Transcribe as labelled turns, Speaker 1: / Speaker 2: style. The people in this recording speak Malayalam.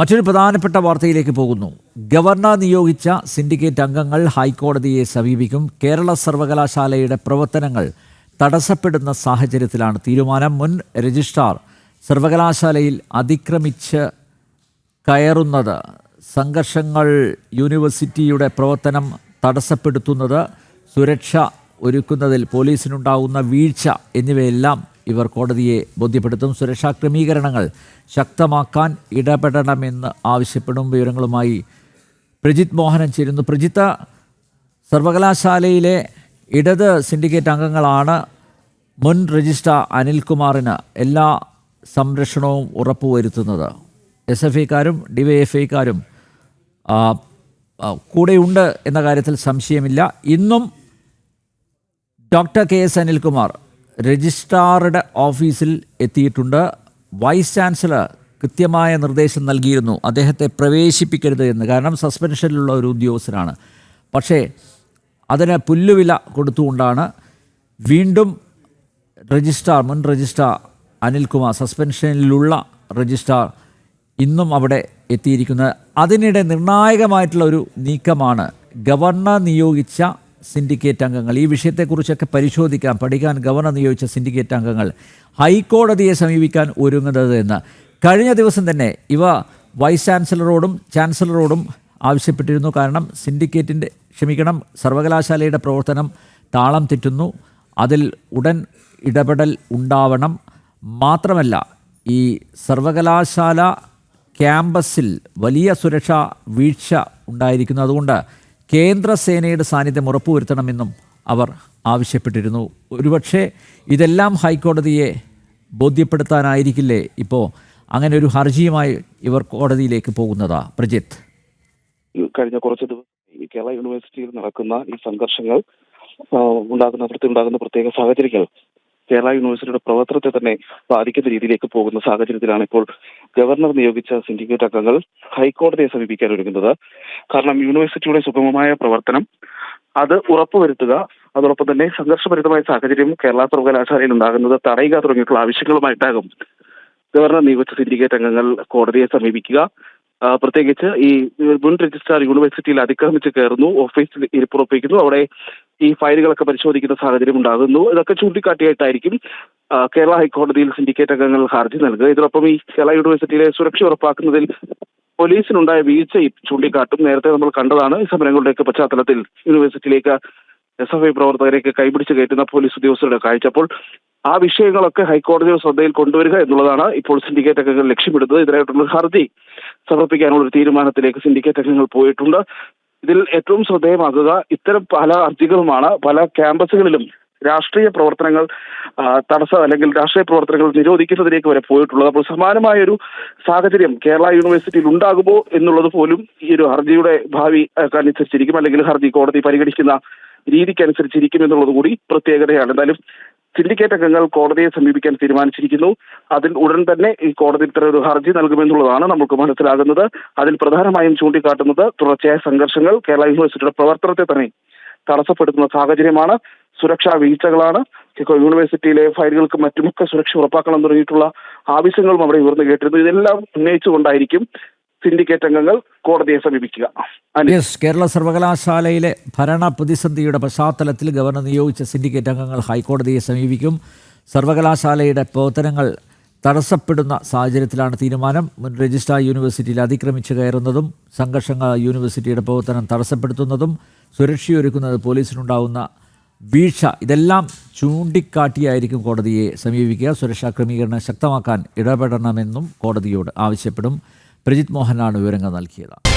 Speaker 1: മറ്റൊരു പ്രധാനപ്പെട്ട വാർത്തയിലേക്ക് പോകുന്നു. ഗവർണർ നിയോഗിച്ച സിൻഡിക്കേറ്റ് അംഗങ്ങൾ ഹൈക്കോടതിയെ സമീപിക്കും. കേരള സർവകലാശാലയുടെ പ്രവർത്തനങ്ങൾ തടസ്സപ്പെടുന്ന സാഹചര്യത്തിലാണ് തീരുമാനം. മുൻ രജിസ്ട്രാർ സർവകലാശാലയിൽ അതിക്രമിച്ച് കയറുന്നത്. സംഘർഷങ്ങൾ യൂണിവേഴ്സിറ്റിയുടെ പ്രവർത്തനം തടസ്സപ്പെടുത്തുന്നത്. സുരക്ഷ ഒരുക്കുന്നതിൽ പോലീസിനുണ്ടാകുന്ന വീഴ്ച എന്നിവയെല്ലാം ഇവർ കോടതിയെ ബോധ്യപ്പെടുത്തും. സുരക്ഷാ ക്രമീകരണങ്ങൾ ശക്തമാക്കാൻ ഇടപെടണമെന്ന് ആവശ്യപ്പെടും. വിവരങ്ങളുമായി പ്രജിത് മോഹനൻ ചേരുന്നു. പ്രജിത്ത സർവകലാശാലയിലെ ഇടത് സിൻഡിക്കേറ്റ് അംഗങ്ങളാണ്. മുൻ രജിസ്ട്രാർ അനിൽകുമാറിന് എല്ലാ സംരക്ഷണവും ഉറപ്പുവരുത്തുന്നത്. എസ് എഫ് ഐക്കാരും ഡി വൈ എഫ് ഐക്കാരും കൂടെയുണ്ട് എന്ന കാര്യത്തിൽ സംശയമില്ല. ഇന്നും ഡോക്ടർ കെ എസ് അനിൽകുമാർ രജിസ്ട്രാറുടെ ഓഫീസിൽ എത്തിയിട്ടുണ്ട്. വൈസ് ചാൻസലർ കൃത്യമായ നിർദ്ദേശം നൽകിയിരുന്നു. അദ്ദേഹത്തെ പ്രവേശിപ്പിക്കരുത് എന്ന്. കാരണം സസ്പെൻഷനിലുള്ള ഒരു ഉദ്യോഗസ്ഥനാണ്. പക്ഷേ അതിന് പുല്ലുവില കൊടുത്തുകൊണ്ടാണ് വീണ്ടും രജിസ്ട്രാർ മുൻ രജിസ്ട്രാർ അനിൽകുമാർ സസ്പെൻഷനിലുള്ള രജിസ്ട്രാർ ഇന്നും അവിടെ എത്തിയിരിക്കുന്നത്. അതിനിടെ നിർണായകമായിട്ടുള്ള ഒരു നീക്കമാണ് ഗവർണർ നിയോഗിച്ച സിൻഡിക്കേറ്റ് അംഗങ്ങൾ. ഈ വിഷയത്തെക്കുറിച്ചൊക്കെ പരിശോധിക്കാൻ പഠിക്കാൻ ഗവർണർ നിയോഗിച്ച സിൻഡിക്കേറ്റ് അംഗങ്ങൾ. ഹൈക്കോടതിയെ സമീപിക്കാൻ ഒരുങ്ങുന്നത് എന്ന്. കഴിഞ്ഞ ദിവസം തന്നെ ഇവ വൈസ് ചാൻസലറോടും ചാൻസലറോടും ആവശ്യപ്പെട്ടിരുന്നു. കാരണം സിൻഡിക്കേറ്റിന്റെ ക്ഷമിക്കണം സർവകലാശാലയുടെ പ്രവർത്തനം താളം തെറ്റുന്നു. അതിൽ ഉടൻ ഇടപെടൽ ഉണ്ടാവണം. മാത്രമല്ല ഈ സർവകലാശാല ക്യാമ്പസിൽ വലിയ സുരക്ഷാ വീഴ്ച ഉണ്ടായിരിക്കുന്നു. അതുകൊണ്ട് കേന്ദ്രസേനയുടെ സാന്നിധ്യം ഉറപ്പുവരുത്തണമെന്നും അവർ ആവശ്യപ്പെട്ടിരുന്നു. ഒരുപക്ഷെ ഇതെല്ലാം ഹൈക്കോടതിയെ ബോധ്യപ്പെടുത്താനായിരിക്കില്ലേ ഇപ്പോൾ അങ്ങനെ ഒരു ഹർജിയുമായി ഇവർ കോടതിയിലേക്ക് പോകുന്നതാ. പ്രജിത്ത്.
Speaker 2: കഴിഞ്ഞ കുറച്ച് ദിവസം കേരള യൂണിവേഴ്സിറ്റിയിൽ നടക്കുന്ന ഈ സംഘർഷങ്ങൾ ഉണ്ടാകുന്ന അവിടുത്തെ ഉണ്ടാകുന്ന പ്രത്യേക സാഹചര്യങ്ങൾ കേരള യൂണിവേഴ്സിറ്റിയുടെ പ്രവർത്തനത്തെ തന്നെ ബാധിക്കുന്ന രീതിയിലേക്ക് പോകുന്ന സാഹചര്യത്തിലാണ് ഇപ്പോൾ ഗവർണർ നിയോഗിച്ച സിൻഡിക്കേറ്റ് അംഗങ്ങൾ ഹൈക്കോടതിയെ സമീപിക്കാൻ ഒരുങ്ങുന്നത്. കാരണം യൂണിവേഴ്സിറ്റിയുടെ സുഗമമായ പ്രവർത്തനം അത് ഉറപ്പുവരുത്തുക അതോടൊപ്പം തന്നെ സംഘർഷഭരിതമായ സാഹചര്യം കേരള സർവകലാശാലയിൽ ഉണ്ടാകുന്നത് തടയുക തുടങ്ങിയിട്ടുള്ള ആവശ്യങ്ങളുമായിട്ടാകും ഗവർണർ നിയോഗിച്ച സിൻഡിക്കേറ്റ് അംഗങ്ങൾ കോടതിയെ സമീപിക്കുക. പ്രത്യേകിച്ച് ഈ മുൻ രജിസ്ട്രാർ യൂണിവേഴ്സിറ്റിയിൽ അതിക്രമിച്ച് കയറുന്നു ഓഫീസിൽ ഇരിപ്പുറപ്പിക്കുന്നു. അവിടെ ഈ ഫയലുകളൊക്കെ പരിശോധിക്കുന്ന സാഹചര്യം ഉണ്ടാകുന്നു. ഇതൊക്കെ ചൂണ്ടിക്കാട്ടിയായിട്ടായിരിക്കും കേരള ഹൈക്കോടതിയിൽ സിൻഡിക്കേറ്റ് അംഗങ്ങൾ ഹർജി നൽകുക. ഇതിനൊപ്പം ഈ കേരള യൂണിവേഴ്സിറ്റിയിലെ സുരക്ഷ ഉറപ്പാക്കുന്നതിൽ പോലീസിനുണ്ടായ വീഴ്ചയും ചൂണ്ടിക്കാട്ടും. നേരത്തെ നമ്മൾ കണ്ടതാണ് ഈ സമരങ്ങളുടെയൊക്കെ പശ്ചാത്തലത്തിൽ യൂണിവേഴ്സിറ്റിയിലേക്ക് എസ് എഫ് ഐ പ്രവർത്തകരെയൊക്കെ കൈപിടിച്ച് കയറ്റുന്ന പോലീസ് ഉദ്യോഗസ്ഥരുടെ കാഴ്ച. അപ്പോൾ ആ വിഷയങ്ങളൊക്കെ ഹൈക്കോടതിയുടെ ശ്രദ്ധയിൽ കൊണ്ടുവരിക എന്നുള്ളതാണ് ഇപ്പോൾ സിൻഡിക്കേറ്റ് അംഗങ്ങൾ ലക്ഷ്യമിടുന്നത്. ഇതിനായിട്ടുള്ള ഹർജി സമർപ്പിക്കാനുള്ള ഒരു തീരുമാനത്തിലേക്ക് സിൻഡിക്കേറ്റ് അംഗങ്ങൾ പോയിട്ടുണ്ട്. ഇതിൽ ഏറ്റവും ശ്രദ്ധേയമാകുക ഇത്തരം പല ഹർജികളുമാണ് പല ക്യാമ്പസുകളിലും രാഷ്ട്രീയ പ്രവർത്തനങ്ങൾ തടസ്സം അല്ലെങ്കിൽ രാഷ്ട്രീയ പ്രവർത്തനങ്ങൾ നിരോധിക്കുന്നതിലേക്ക് വരെ പോയിട്ടുള്ളത്. അപ്പോൾ സമാനമായ ഒരു സാഹചര്യം കേരള യൂണിവേഴ്സിറ്റിയിൽ ഉണ്ടാകുമോ എന്നുള്ളത് പോലും ഈ ഒരു ഹർജിയുടെ ഭാവി അനുസരിച്ചിരിക്കും അല്ലെങ്കിൽ ഹർജി കോടതി പരിഗണിക്കുന്ന രീതിക്കനുസരിച്ചിരിക്കും എന്നുള്ളത് കൂടി പ്രത്യേകതയാണ്. എന്തായാലും സിൻഡിക്കേറ്റ് അംഗങ്ങൾ കോടതിയെ സമീപിക്കാൻ തീരുമാനിച്ചിരിക്കുന്നു. അതിൽ ഉടൻ തന്നെ ഈ കോടതി ഇത്തരം ഒരു ഹർജി നൽകുമെന്നുള്ളതാണ് നമുക്ക് മനസ്സിലാകുന്നത്. അതിൽ പ്രധാനമായും ചൂണ്ടിക്കാട്ടുന്നത് തുടർച്ചയായ സംഘർഷങ്ങൾ കേരള യൂണിവേഴ്സിറ്റിയുടെ പ്രവർത്തനത്തെ തന്നെ തടസ്സപ്പെടുത്തുന്ന സാഹചര്യമാണ്. സുരക്ഷാ വീഴ്ചകളാണ്. യൂണിവേഴ്സിറ്റിയിലെ ഫയലുകൾക്കും മറ്റുമൊക്കെ സുരക്ഷ ഉറപ്പാക്കണം തുടങ്ങിയിട്ടുള്ള ആവശ്യങ്ങളും അവിടെ ഉയർന്നു കേട്ടിരുന്നു. ഇതെല്ലാം ഉന്നയിച്ചുകൊണ്ടായിരിക്കും സിൻഡിക്കേറ്റ് അംഗങ്ങൾ കോടതിയെ സമീപിക്കുക.
Speaker 1: യെസ് കേരള സർവകലാശാലയിലെ ഭരണ പ്രതിസന്ധിയുടെ പശ്ചാത്തലത്തിൽ ഗവർണർ നിയോഗിച്ച സിൻഡിക്കേറ്റ് അംഗങ്ങൾ ഹൈക്കോടതിയെ സമീപിക്കും. സർവകലാശാലയുടെ പ്രവർത്തനങ്ങൾ തടസ്സപ്പെടുന്ന സാഹചര്യത്തിലാണ് തീരുമാനം. മുൻ രജിസ്ട്രാർ യൂണിവേഴ്സിറ്റിയിൽ അതിക്രമിച്ച് കയറുന്നതും സംഘർഷങ്ങൾ യൂണിവേഴ്സിറ്റിയുടെ പ്രവർത്തനം തടസ്സപ്പെടുത്തുന്നതും സുരക്ഷയൊരുക്കുന്നത് പോലീസിനുണ്ടാവുന്ന വീഴ്ച ഇതെല്ലാം ചൂണ്ടിക്കാട്ടിയായിരിക്കും കോടതിയെ സമീപിക്കുക. സുരക്ഷാ ക്രമീകരണം ശക്തമാക്കാൻ ഇടപെടണമെന്നും കോടതിയോട് ആവശ്യപ്പെടും. പ്രജിത് മോഹനാണ് വിവരങ്ങൾ നൽകിയത്.